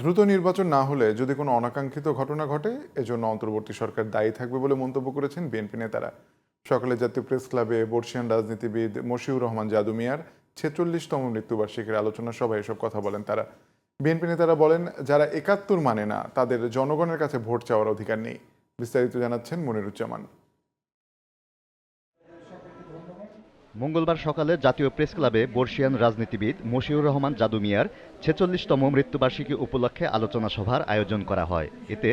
দ্রুত নির্বাচন না হলে যদি কোনো অনাকাঙ্ক্ষিত ঘটনা ঘটে, এজন্য অন্তর্বর্তী সরকার দায়ী থাকবে বলে মন্তব্য করেছেন বিএনপি নেতারা। সকালে জাতীয় প্রেস ক্লাবে বর্ষিয়ান রাজনীতিবিদ মশিউর রহমান জাদু মিয়ার ছেচল্লিশতম মৃত্যুবার্ষিকীর আলোচনা সভায় এসব কথা বলেন তারা। বিএনপি নেতারা বলেন, যারা একাত্তর মানে না, তাদের জনগণের কাছে ভোট চাওয়ার অধিকার নেই। বিস্তারিত জানাচ্ছেন মনিরুজ্জামান। মঙ্গলবার সকালে জাতীয় প্রেস ক্লাবে বর্ষিয়ান রাজনীতিবিদ মশিউর রহমান জাদু মিয়ার ছেচল্লিশতম মৃত্যুবার্ষিকী উপলক্ষে আলোচনা সভার আয়োজন করা হয়। এতে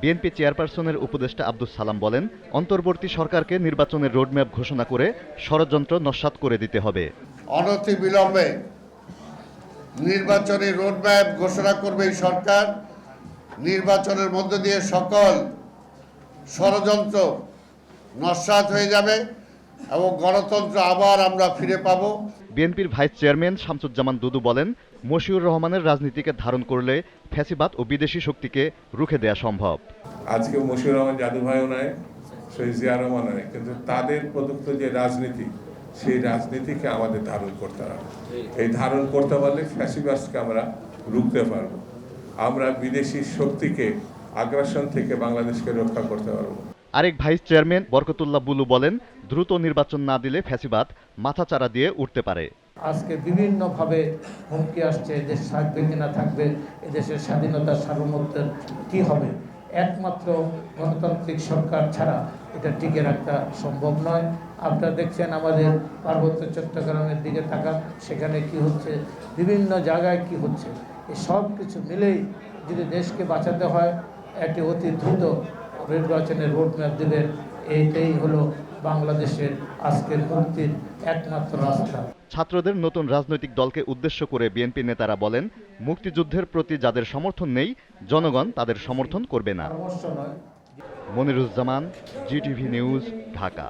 বিএনপি চেয়ারপারসনের উপদেষ্টা আব্দুস সালাম বলেন, অন্তর্বর্তী সরকারকে নির্বাচনের রোডম্যাপ ঘোষণা করে ষড়যন্ত্র নস্যাৎ করে দিতে হবে। অনতি বিলম্বে নির্বাচনী রোডম্যাপ ঘোষণা করবে এই সরকার। নির্বাচনের মধ্য দিয়ে সকল ষড়যন্ত্র নস্যাৎ হয়ে যাবে। এবং গণতন্ত্র আবার আমরা ফিরে পাব। বিএনপির ভাইস চেয়ারম্যান শামসুজ্জামান দুদু বলেন মশিউর রহমানের রাজনীতিকে ধারণ করলে ফ্যাসিবাদ ও বিদেশি শক্তিকে রুখে দেয়া সম্ভব। আজকে মশিউর রহমান জাদু ভাইও নাই শহীদ জিয়া রহমান নাই কিন্তু তাদের প্রদত্ত যে রাজনীতি সেই রাজনীতিকে আমাদের ধারণ করতে হবে। এই ধারণ করতে পারলে ফ্যাসিবাসকে আমরা রুখতে পারব। আমরা বিদেশি শক্তিকে আগ্রাসন থেকে বাংলাদেশকে রক্ষা করতে পারব। আরেক ভাইস চেয়ারম্যান বরকতুল্লাহ বুলু বলেন দ্রুত নির্বাচন না দিলে ফ্যাসিবাদ মাথাচাড়া দিয়ে উঠতে পারে। আজকে বিভিন্নভাবে হুমকি আসছে দেশ থাকবে কিনা থাকবে এদেশের স্বাধীনতা সার্বভৌমত্বের কি হবে? একমাত্র গণতান্ত্রিক সরকার ছাড়া এটা টিকে রাখা সম্ভব নয়। আপনারা দেখছেন আমাদের পার্বত্য চট্টগ্রামের দিকে তাকান, সেখানে কি হচ্ছে, বিভিন্ন জায়গায় কি হচ্ছে। এই সব কিছু মিলেই যদি দেশকে বাঁচাতে হয় একটি অতি দ্রুত নির্বাচনের রোডম্যাপ দেবেন এইটাই হলো বাংলাদেশের আজকের মুক্তির একমাত্র রাস্তা। ছাত্রদের নতুন রাজনৈতিক দলকে উদ্দেশ্য করে বিএনপি নেতারা বলেন মুক্তিযুদ্ধের প্রতি যাদের সমর্থন নেই জনগণ তাদের সমর্থন করবে না। Moniruzzaman GTV news Dhaka.